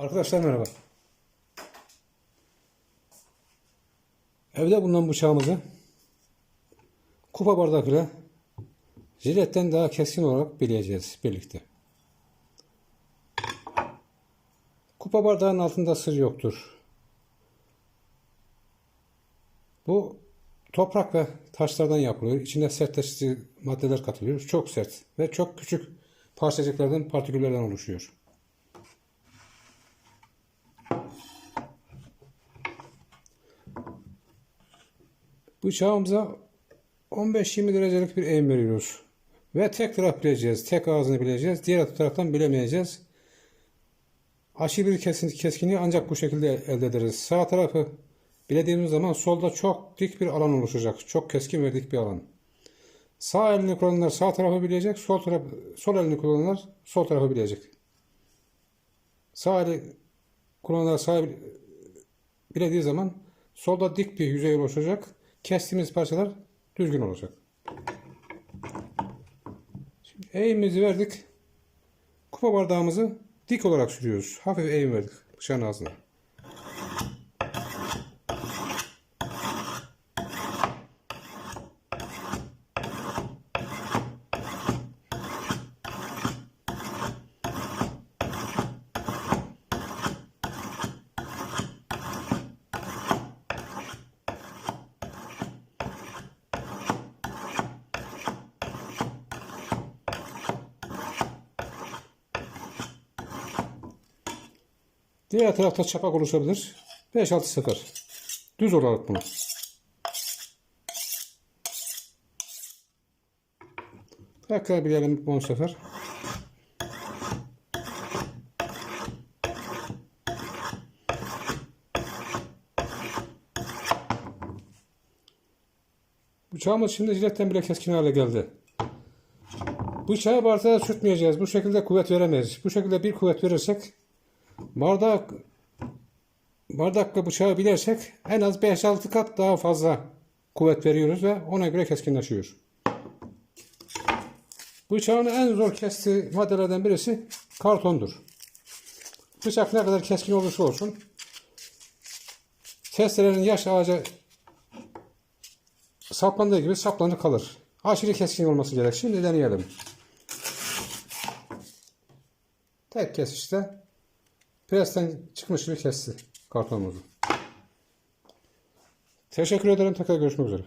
Arkadaşlar merhaba. Evde bulunan bıçağımızı kupa bardak ile jiletten daha keskin olarak bileyeceğiz birlikte. Kupa bardağın altında sır yoktur. Bu toprak ve taşlardan yapılıyor. İçine sertleştirici maddeler katılıyor. Çok sert ve çok küçük parçacıklardan, partiküllerden oluşuyor. Bıçağımıza 15-20 derecelik bir eğim veriyoruz. Ve tek taraf bileceğiz. Tek ağzını bileceğiz. Diğer taraftan bilemeyeceğiz. Aşırı bir keskinliği ancak bu şekilde elde ederiz. Sağ tarafı bilediğimiz zaman solda çok dik bir alan oluşacak. Çok keskin ve dik bir alan. Sağ elini kullananlar sağ tarafı bilecek. Sol, taraf, sol elini kullananlar sol tarafı bilecek. Sağ eli kullananlar sağ bilediği zaman solda dik bir yüzey oluşacak. Kestiğimiz parçalar düzgün olacak. Şimdi eğimimizi verdik. Kupa bardağımızı dik olarak sürüyoruz. Hafif eğim verdik bıçağın ağzına. Diğer tarafta çapak oluşabilir. 5-6 sefer. Düz olarak bunu. Tekrar bilelim 10 sefer. Bıçağımız şimdi jiletten bile keskin hale geldi. Bıçağı bardağa sürtmeyeceğiz. Bu şekilde kuvvet veremeyiz. Bu şekilde bir kuvvet verirsek bardak bardakla bıçağı bilersek en az 5-6 kat daha fazla kuvvet veriyoruz ve ona göre keskinleşiyor. Bıçağın en zor kestiği maddelerden birisi kartondur. Bıçak ne kadar keskin olursa olsun testerenin yaş ağaca saplandığı gibi saplanır kalır. Aşırı keskin olması gerek. Şimdi deneyelim. Tek kesişte presten çıkmış gibi kesti kartonumuzu. Teşekkür ederim. Tekrar görüşmek üzere.